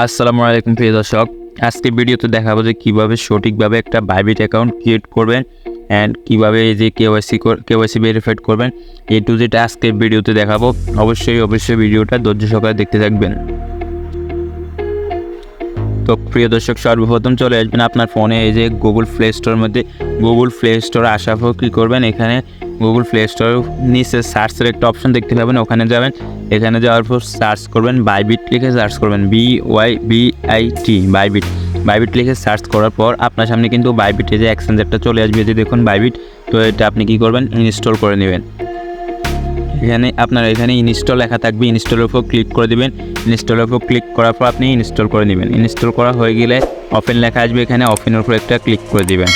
আসসালামু আলাইকুম প্রিয় দর্শক। আজকে ভিডিওতে দেখাবো যে কীভাবে সঠিকভাবে একটা বাইবিট অ্যাকাউন্ট ক্রিয়েট করবেন অ্যান্ড কীভাবে এই যে কেওয়াইসি কেওয়াইসি ভেরিফাইড করবেন। এ টু যেটা আজকে ভিডিওতে দেখাবো। অবশ্যই অবশ্যই ভিডিওটা ধৈর্য সহকারে দেখতে থাকবেন। তো প্রিয় দর্শক, সর্বপ্রথম চলে আসবেন আপনার ফোনে, এই যে গুগল প্লে স্টোর মধ্যে। গুগল প্লে স্টোরে আসার পর কী করবেন? এখানে গুগল প্লে স্টোর নিচে সার্চের একটা অপশন দেখতে পাবেন। ওখানে যাবেন। এখানে যাওয়ার পর সার্চ করবেন বাইবিট লিখে সার্চ করবেন B Y B I T Bybit Bybit লিখে সার্চ করার পর আপনার সামনে কিন্তু বাইবিটে যে এক্সচেঞ্জারটা চলে আসবে, যে দেখুন বাইবিট তো এটা আপনি কী করবেন? ইনস্টল করে নেবেন। এখানে আপনার এখানে ইনস্টল লেখা থাকবে ইনস্টলের উপর ক্লিক করে দিবেন। ইনস্টলের উপর ক্লিক করার পর আপনি ইনস্টল করে নেবেন। ইনস্টল করা হয়ে গেলে ওপেন লেখা আসবে এখানে ওপেনের উপর একটা ক্লিক করে দিবেন।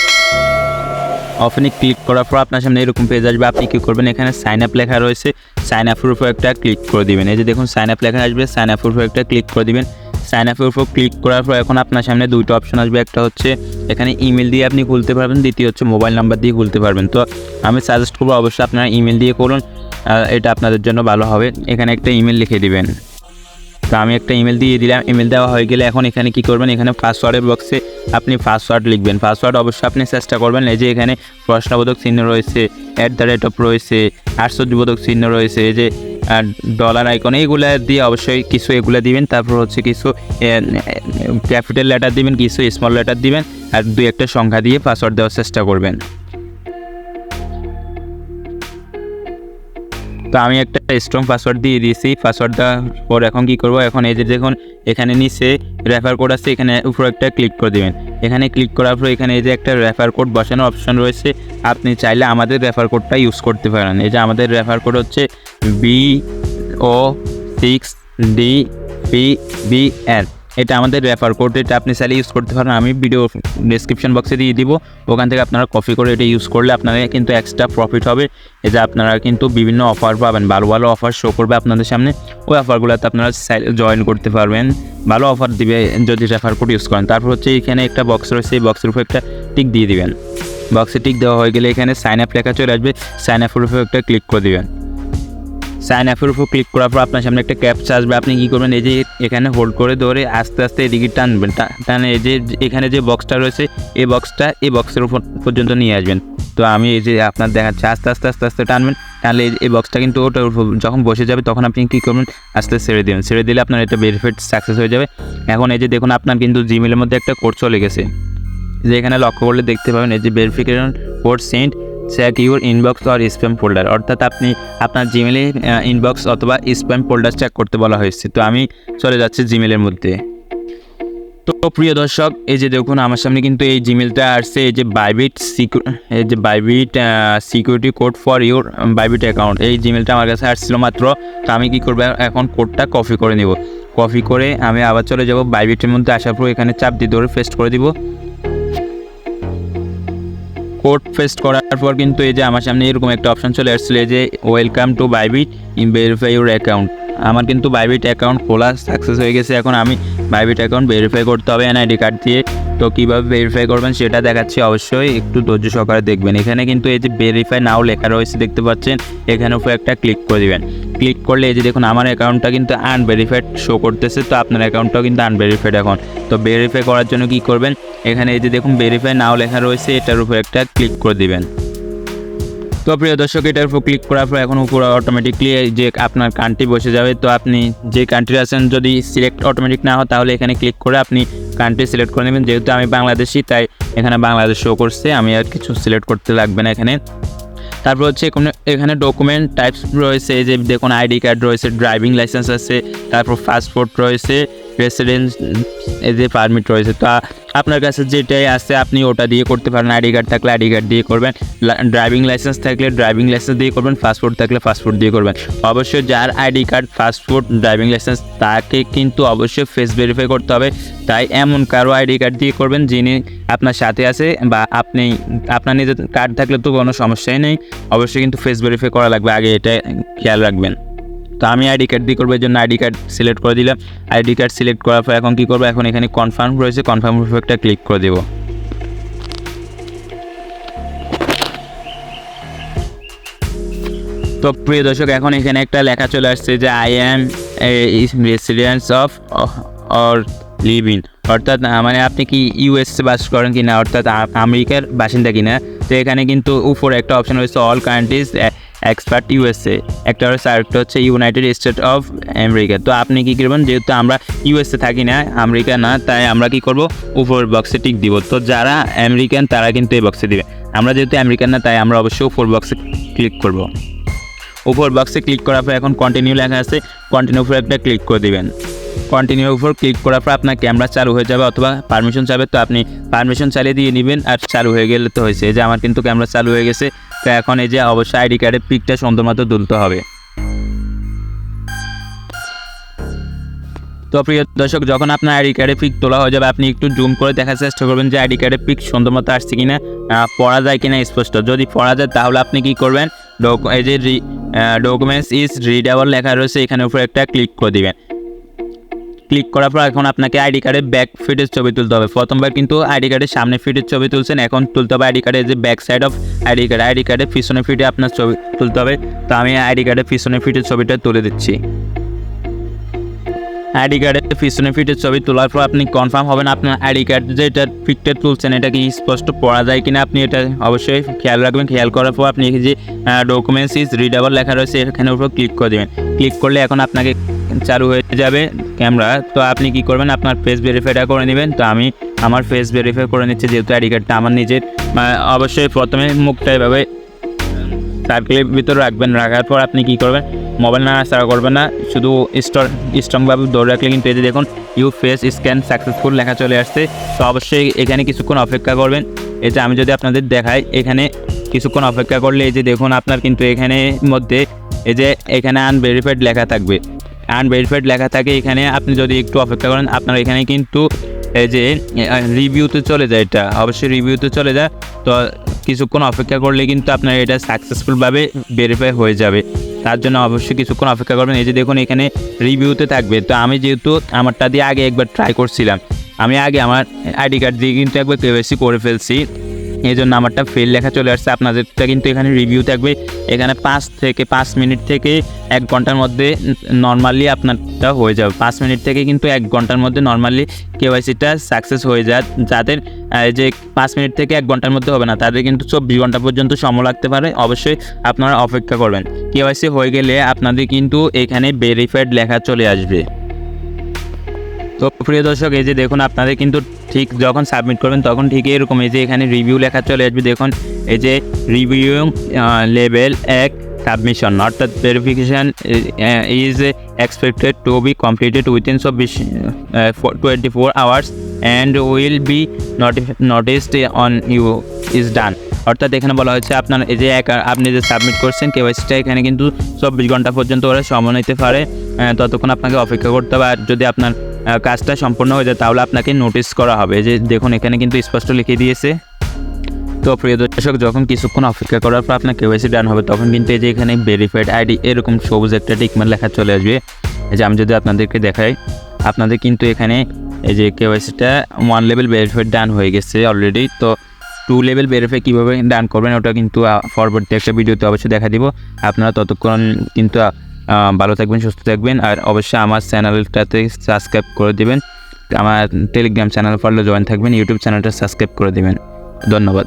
ওপেনে ক্লিক করার পর আপনার সামনে এরকম পেজ আসবে। আপনি কী করবেন? এখানে সাইন আপ লেখা রয়েছে। সাইন আপের উপর একটা ক্লিক করে দিবেন। এই যে দেখুন সাইন আপ লেখা আসবে। সাইন আপের উপর একটা ক্লিক করে দিবেন। সাইন আপের উপর ক্লিক করার পর এখন আপনার সামনে দুইটা অপশন আসবে। একটা হচ্ছে এখানে ইমেল দিয়ে আপনি খুলতে পারবেন। দ্বিতীয় হচ্ছে মোবাইল নাম্বার দিয়ে খুলতে পারবেন। তো আমি সাজেস্ট করব অবশ্যই আপনারা ইমেল দিয়ে করুন। এটা আপনাদের জন্য ভালো হবে। এখানে একটা ইমেল লিখে দিবেন। তো আমি একটা ইমেল দিয়ে দিলাম। ইমেল দেওয়া হয়ে গেলে এখন এখানে কি করবেন? এখানে পাসওয়ার্ডের বক্সে আপনি পাসওয়ার্ড লিখবেন। পাসওয়ার্ড অবশ্যই আপনি চেষ্টা করবেন। এই যে এখানে প্রশ্নবোধক চিহ্ন রয়েছে অ্যাট দ্য রেট অফ রয়েছে, আশ্চর্যবোধক চিহ্ন রয়েছে, এই যে ডলার আইকন এইগুলা দিয়ে অবশ্যই কিছু এগুলো দিবেন। তারপর হচ্ছে কিছু ক্যাপিটাল লেটার দিবেন, কিছু স্মল লেটার দিবেন, আর দুই একটা সংখ্যা দিয়ে পাসওয়ার্ড দেওয়ার চেষ্টা করবেন। তো আমি একটা স্ট্রং পাসওয়ার্ড দিয়ে দিয়েছি। পাসওয়ার্ড দেওয়ার পর এখন কি করব? এখন এই যে দেখুন, এখানে নিচে রেফার কোড আছে, এখানে উপর একটা ক্লিক করে দিবেন। এখানে ক্লিক করার পর এখানে এই যে একটা রেফার কোড বসানোর অপশন রয়েছে। আপনি চাইলে আমাদের রেফার কোডটা ইউজ করতে পারেন। এই যে আমাদের রেফার কোড হচ্ছে B O six D P B N এটা আমাদের রেফার কোড এটা আপনি চাইলে ইউজ করতে পারেন। আমি ভিডিও ডিসক্রিপশন বক্সে দিয়ে দিব। ওখান থেকে আপনারা কপি করে এটা ইউজ করলে আপনারা কিন্তু এক্সট্রা প্রফিট হবে। এই যে আপনারা কিন্তু বিভিন্ন অফার পাবেন। ভালো ভালো অফার শো করবে আপনাদের সামনে। ওই অফারগুলোতে আপনারা জয়েন করতে পারবেন। ভালো অফার দিবে যদি রেফার কোড ইউজ করেন। তারপর হচ্ছে এখানে একটা বক্স রয়েছে। এই বক্সের উপর একটা টিক দিয়ে দিবেন। বক্সে টিক দেওয়া হয়ে গেলে এখানে সাইন আপ লেখা চলে আসবে। সাইন আপের উপর একটা ক্লিক করে দিবেন। সাইন আপের উপর ক্লিক করার পর আপনার সামনে একটা ক্যাপচা আসবে। আপনি কী করবেন? এই যে এখানে হোল্ড করে ধরে আস্তে আস্তে এদিকে টানবেন। টানে এই যে, এখানে যে বক্সটা রয়েছে, এই বক্সটা এই বক্সের উপর পর্যন্ত নিয়ে আসবেন। তো আমি এই যে আপনার দেখাচ্ছি, আস্তে আস্তে আস্তে আস্তে টানবেন। টানলে এই- বক্সটা কিন্তু ওটার উপর যখন বসে যাবে, তখন আপনি কী করবেন? আস্তে ছেড়ে দেবেন। ছেড়ে দিলে আপনার এটা ভেরিফাইড সাকসেস হয়ে যাবে। এখন এই যে দেখুন, আপনার কিন্তু জিমেলের মধ্যে একটা কোড চলে গেছে। যে এখানে লক্ষ্য করলে দেখতে পাবেন, এই যে verification code sent check your inbox or spam folder অর্থাৎ আপনি আপনার জিমেলে ইনবক্স অথবা স্প্যাম ফোল্ডার চেক করতে বলা হয়েছে। তো আমি চলে যাচ্ছি জিমেলের মধ্যে। তো প্রিয় দর্শক, এই যে দেখুন, আমার সামনে কিন্তু এই জিমেলটা আসছে। এই যে বাইবিট সিকিউ এই যে Bybit security code for your Bybit account এই জিমেলটা আমার কাছে আসছিল মাত্র। তো আমি কী করব, এখন কোডটা কপি করে নিব। কপি করে আমি আবার চলে যাব বাইবিটের মধ্যে। আসার পর এখানে চাপ দিয়ে ধরে পেস্ট করে দিব। কোড পেস্ট করার পর কিন্তু এই যে আমার সামনে এরকম একটা অপশন চলে আসছিল যে welcome to Bybit in verify your account আমার কিন্তু বাইবিট অ্যাকাউন্ট খোলা সাকসেস হয়ে গেছে। এখন আমি বাইবিট অ্যাকাউন্ট ভেরিফাই করতে হবে এনআইডি কার্ড দিয়ে। তো কীভাবে ভেরিফাই করবেন সেটা দেখাচ্ছি অবশ্যই। একটু ধৈর্য সহকারে দেখবেন। এখানে কিন্তু এই যে ভেরিফাই নাও লেখা রয়েছে দেখতে পাচ্ছেন। এখানে উপরে একটা ক্লিক করে দিবেন। ক্লিক করলে এই যে দেখুন, আমার অ্যাকাউন্টটা কিন্তু আনভেরিফাইড শো করতেছে। তো আপনার অ্যাকাউন্টটাও কিন্তু আনভেরিফাইড এখন। তো ভেরিফাই করার জন্য কি করবেন? এখানে এই যে দেখুন ভেরিফাই নাও লেখা রয়েছে। এটার উপর একটা ক্লিক করে দিবেন। তো প্রিয় দর্শক, এটার উপর ক্লিক করার পর এখন উপরে অটোমেটিকলি যে আপনার কান্ট্রি বসে যাবে, তো আপনি যে কান্ট্রি আছেন, যদি সিলেক্ট অটোমেটিক না হয়, তাহলে এখানে ক্লিক করে আপনি কান্ট্রি সিলেক্ট করে নেবেন। যেহেতু আমি বাংলাদেশি, তাই এখানে বাংলাদেশ শো করছে, আমি আর কিছু সিলেক্ট করতে লাগবে না এখানে। তারপর হচ্ছে এখানে- এখানে ডকুমেন্ট টাইপস রয়েছে যে দেখুন আইডি কার্ড রয়েছে ড্রাইভিং লাইসেন্স আছে, তারপর পাসপোর্ট রয়েছে রেসিডেন্স যে পারমিট রয়েছে। তো আপনার কাছে যেটাই আছে আপনি ওটা দিয়ে করতে পারেন। আইডি কার্ড থাকলে আইডি কার্ড দিয়ে করবেন। ড্রাইভিং লাইসেন্স থাকলে ড্রাইভিং লাইসেন্স দিয়ে করবেন। পাসপোর্ট থাকলে পাসপোর্ট দিয়ে করবেন। অবশ্যই যার ID card, passport, driving licence, তাকে কিন্তু অবশ্যই ফেস ভেরিফাই করতে হবে। তাই এমন কারও আইডি কার্ড দিয়ে করবেন যিনি আপনার সাথে আছে বা আপনি, আপনার নিজের কার্ড থাকলে তো কোনো সমস্যাই নেই। অবশ্যই কিন্তু ফেস ভেরিফাই করা লাগবে। আগে এটা খেয়াল রাখবেন। তো আমি আইডি কার্ড দিয়ে করব এই জন্য আইডি কার্ড সিলেক্ট করে দিলাম। আইডি কার্ড সিলেক্ট করার পর এখন কী করব? এখন এখানে কনফার্ম রয়েছে কনফার্ম একটা ক্লিক করে দেবো। তো প্রিয় দর্শক, এখন এখানে একটা লেখা চলে আসছে যে I am residence of or live in অর্থাৎ মানে আপনি কি ইউএসএ বাস করেন কি না অর্থাৎ আমেরিকার বাসিন্দা কি না তো এখানে কিন্তু উপরে একটা অপশন রয়েছে অল কান্ট্রিজ এক্সপার্ট ইউএসএ। একটা হচ্ছে আরেকটা হচ্ছে ইউনাইটেড স্টেট অফ আমেরিকা। তো আপনি কী করবেন, যেহেতু আমরা ইউএসএ থাকি না, আমেরিকা না, তাই আমরা কি করব উপর বক্সে টিক দিব। তো যারা আমেরিকান, তারা কিন্তু এই বক্সে দিবে। আমরা যেহেতু আমেরিকান না, তাই আমরা অবশ্যই উপর বক্সে ক্লিক করব। উপর বক্সে ক্লিক করার পর এখন কন্টিনিউ লেখা আছে কন্টিনিউ উপর একটা ক্লিক করে দিবেন। কন্টিনিউ উপর ক্লিক করার পর আপনার ক্যামেরা চালু হয়ে যাবে অথবা পারমিশন চাবে, তো আপনি পারমিশন চালিয়ে দিয়ে নেবেন আর চালু হয়ে গেলে তো হয়েছে। যে আমার কিন্তু ক্যামেরা চালু হয়ে গেছে তো এখন এই যে অবশ্যই আইডি কার্ডের পিকটা সুন্দর মতো তুলতে হবে। তো প্রিয় দর্শক, যখন আপনার আইডি কার্ডের পিক তোলা হয়ে যাবে, আপনি একটু জুম করে দেখার চেষ্টা করবেন যে আইডি কার্ডের পিক সুন্দর মতো আসছে কিনা পড়া যায় কিনা স্পষ্ট। যদি পড়া যায়, তাহলে আপনি কি করবেন? এই যে ডকুমেন্টস ইজ রিডেবল লেখা রয়েছে, এখানে উপরে একটা ক্লিক করে দিবেন। ক্লিক করার পর এখন আপনাকে আইডি কার্ডের ব্যাক ফিটের ছবি তুলতে হবে। প্রথমবার কিন্তু আইডি কার্ডের সামনে ফিটের ছবি তুলছেন, এখন তুলতে হবে আইডি কার্ডের যে back side of ID card, ID কার্ডের পিছনে ফিটে আপনার ছবি তুলতে হবে। তো আমি আইডি কার্ডের পিছনে ফিটের ছবিটা তুলে দিচ্ছি। আইডি কার্ডের পিছনে ফিটের ছবি তোলার পর আপনি কনফার্ম হবেন আপনার আইডি কার্ড যে এটা পিকটা তুলছেন, এটা কি স্পষ্ট পড়া যায় কিনা আপনি এটা অবশ্যই খেয়াল রাখবেন। খেয়াল করার পর আপনি যে ডকুমেন্টস ইজ রিডেবল লেখা রয়েছে এখানে উপর ক্লিক করে দেবেন। ক্লিক করলে এখন আপনাকে চালু হয়ে যাবে ক্যামেরা। তো আপনি কি করবেন? আপনার ফেস ভেরিফাইটা করে নেবেন। তো আমি আমার ফেস ভেরিফাই করে নিচ্ছি, যেহেতু আইডি কার্ডটা আমার নিজের। অবশ্যই প্রথমে মুখটা এভাবে সার্কেলের ভিতরে রাখবেন। রাখার পর আপনি কি করবেন? মোবাইল নাড়াচাড়া করবেন না। শুধু স্ট্রং স্ট্রংভাবে ধরে রাখলে কিন্তু যে দেখুন ইউ ফেস স্ক্যান সাকসেসফুল লেখা চলে আসছে। তো অবশ্যই এখানে কিছুক্ষণ অপেক্ষা করবেন। যে আমি যদি আপনাদের দেখাই, এখানে কিছুক্ষণ অপেক্ষা করলে এই যে দেখুন, আপনার কিন্তু এখানে মধ্যে এই যে এখানে আনভেরিফাইড লেখা থাকবে। আনভেরিফাইড লেখা থাকে এখানে। আপনি যদি একটু অপেক্ষা করেন, আপনার এখানে কিন্তু এই যে রিভিউতে চলে যায় এটা। অবশ্যই রিভিউতে চলে যায়। তো কিছুক্ষণ অপেক্ষা করলে কিন্তু আপনার এটা সাকসেসফুলভাবে ভেরিফাই হয়ে যাবে। তার জন্য অবশ্যই কিছুক্ষণ অপেক্ষা করবেন। এই যে দেখুন, এখানে রিভিউতে থাকবে। তো আমি যেহেতু আমারটা দিয়ে আগে একবার ট্রাই করছিলাম, আমি আগে আমার আইডি কার্ড দিয়ে কিন্তু একবার কেওয়াইসি করে ফেলছি। এই জন্য আমারটা ফেল লেখা চলে আসছে। আপনাদেরটা কিন্তু এখানে রিভিউ থাকবে। এখানে পাঁচ থেকে পাঁচ মিনিট থেকে এক ঘণ্টার মধ্যে নর্মালি আপনারটা হয়ে যাবে। পাঁচ মিনিট থেকে কিন্তু এক ঘণ্টার মধ্যে নর্মালি কেওয়াইসিটা সাকসেস হয়ে যায়। যাদের যে পাঁচ মিনিট থেকে এক ঘণ্টার মধ্যে হবে না, তাদের কিন্তু চব্বিশ ঘণ্টা পর্যন্ত সময় লাগতে পারে। অবশ্যই আপনারা অপেক্ষা করবেন। কেওয়াইসি হয়ে গেলে আপনাদের কিন্তু এখানে ভেরিফাইড লেখা চলে আসবে। তো প্রিয় দর্শক, এই যে দেখুন আপনাদের কিন্তু ঠিক যখন সাবমিট করবেন তখন ঠিক এরকম এই যে এখানে রিভিউ লেখা চলে আসবে। দেখুন, এই যে রিভিউ লেভেল এক সাবমিশন অর্থাৎ verification is expected to be completed within চব্বিশ twenty four hours and will be noticed on you is done অর্থাৎ এখানে বলা হচ্ছে আপনার এই যে এক, আপনি যে সাবমিট করছেন কেওয়াইসিটা এখানে কিন্তু চব্বিশ ঘণ্টা পর্যন্ত ওরা সময় নিতে পারে ততক্ষণ আপনাকে অপেক্ষা করতে হবে। আর যদি আপনার কাজটা সম্পূর্ণ হয়ে যায়, তাহলে আপনাকে নোটিস করা হবে। যে দেখুন, এখানে কিন্তু স্পষ্ট লিখে দিয়েছে। তো প্রিয় দর্শক, যখন কিছুক্ষণ অপেক্ষা করার পর আপনার কেওয়াইসি ডান হবে, তখন কিন্তু এই যে এখানে ভেরিফাইড আইডি এরকম সবুজ একটা টিকমার লেখা চলে আসবে। এই যে আমি যদি আপনাদেরকে দেখাই, আপনাদের কিন্তু এখানে এই যে কেওয়াইসিটা ওয়ান লেভেল ভেরিফাইড ডান হয়ে গেছে অলরেডি তো টু লেভেল ভেরিফাই কীভাবে ডান করবেন, ওটা কিন্তু পরবর্তী একটা ভিডিওতে অবশ্যই দেখা দিব। আপনারা ততক্ষণ কিন্তু ভালো থাকবেন, সুস্থ থাকবেন। আর অবশ্যই আমার চ্যানেলটাতে সাবস্ক্রাইব করে দেবেন। আমার টেলিগ্রাম চ্যানেল ফলো জয়েন থাকবেন। ইউটিউব চ্যানেলটা সাবস্ক্রাইব করে দেবেন। ধন্যবাদ।